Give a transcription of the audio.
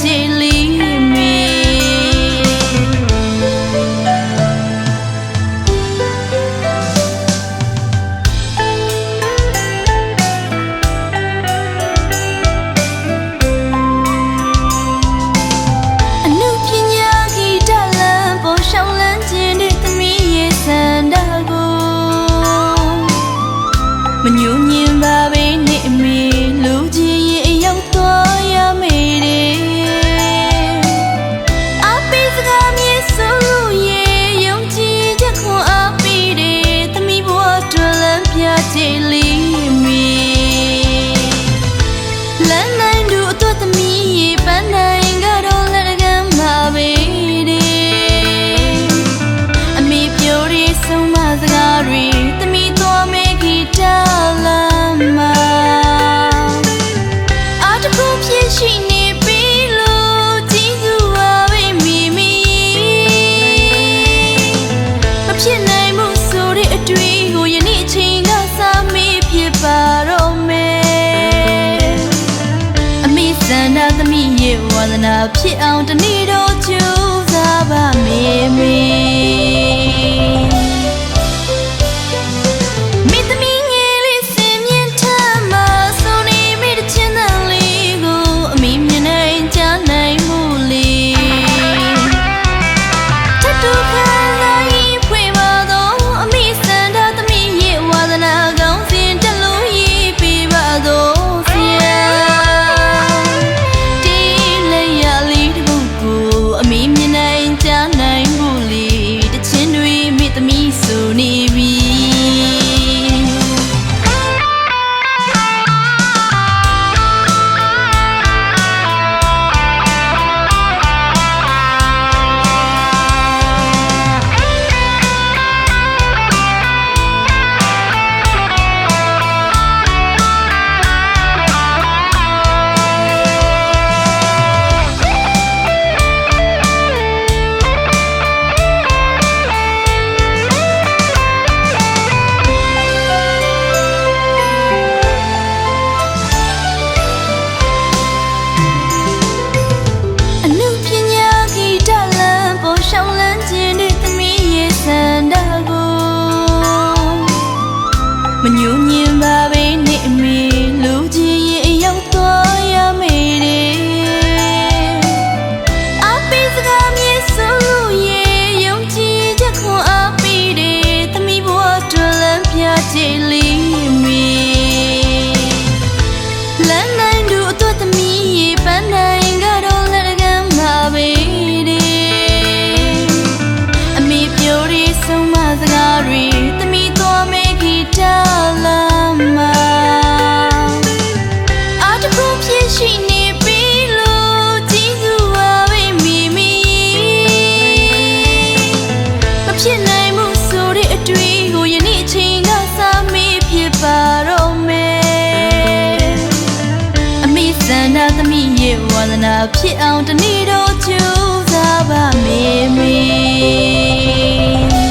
daily ဝန္ဒနာဖြစ်အောင်တနေ့တော့ကြိုးစားပါမေမေ န္ဒသမီးမြေဝန္ဒနာဖြစ်အောင်တနေ့တော့ကြိုးစားပါမေမေ